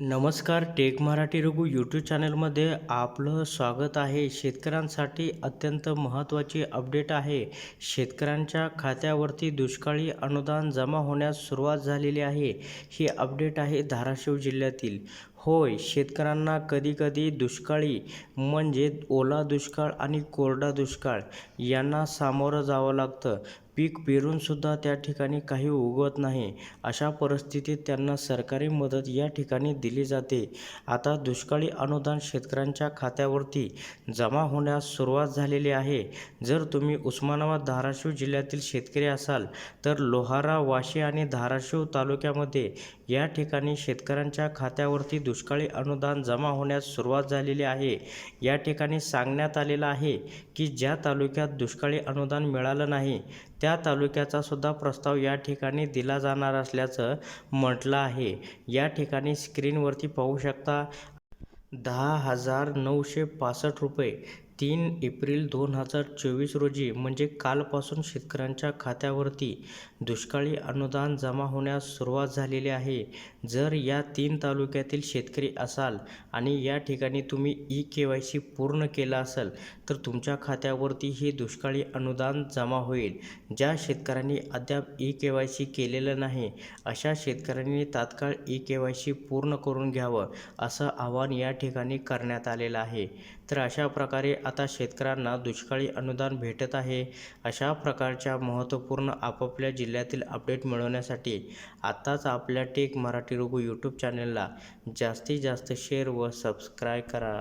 नमस्कार take Marathi Raghu YouTube चॅनलमध्ये आपलं स्वागत आहे. शेतकऱ्यांसाठी अत्यंत महत्त्वाची अपडेट आहे. शेतकऱ्यांच्या खात्यावरती दुष्काळी अनुदान जमा होण्यास सुरुवात झालेली आहे. ही अपडेट आहे धाराशिव जिल्ह्यातील. होय शेतकऱ्यांना कधीकधी दुष्काळी म्हणजे ओला दुष्काळ आणि कोरडा दुष्काळ यांना सामोरं जावं लागतं. पीक पेरूनसुद्धा त्या ठिकाणी काही उगवत नाही. अशा परिस्थितीत त्यांना सरकारी मदत या ठिकाणी दिली जाते. आता दुष्काळी अनुदान शेतकऱ्यांच्या खात्यावरती जमा होण्यास सुरुवात झालेली आहे. जर तुम्ही उस्मानाबाद धाराशिव जिल्ह्यातील शेतकरी असाल तर लोहारा वाशी आणि धाराशिव तालुक्यामध्ये या ठिकाणी शेतकऱ्यांच्या खात्यावरती दुष्काळी अनुदान जमा होण्यास सुरुवात झालेली आहे. या ठिकाणी सांगण्यात आलेलं आहे की ज्या तालुक्यात दुष्काळी अनुदान मिळालं नाही त्या तालुक्याचा सुद्धा प्रस्ताव या ठिकाणी दिला जाणार असल्याचं म्हटलं आहे. या ठिकाणी स्क्रीनवरती पाहू शकता दहा हजार नऊशे पासष्ट रुपये तीन एप्रिल दोन हजार चोवीस रोजी म्हणजे कालपासून शेतकऱ्यांच्या खात्यावरती दुष्काळी अनुदान जमा होण्यास सुरुवात झालेली आहे. जर या तीन तालुक्यातील शेतकरी असाल आणि या ठिकाणी तुम्ही ई के वाय सी पूर्ण केलं असेल तर तुमच्या खात्यावरती हे दुष्काळी अनुदान जमा होईल. ज्या शेतकऱ्यांनी अद्याप ई के वाय सी केलेलं नाही अशा शेतकऱ्यांनी तात्काळ ई के वाय सी पूर्ण करून घ्यावं असं आवाहन या ठिकाणी करण्यात आलेलं आहे. तर अशा प्रकारे आता शेतकऱ्यांना दुष्काळी अनुदान भेटत आहे. अशा प्रकारच्या महत्त्वपूर्ण आपापल्या जिल्ह्यातील अपडेट मिळवण्यासाठी आत्ताच आपल्या टेक मराठी रघु यूट्यूब चॅनलला जास्तीत जास्त शेअर व सबस्क्राईब करा.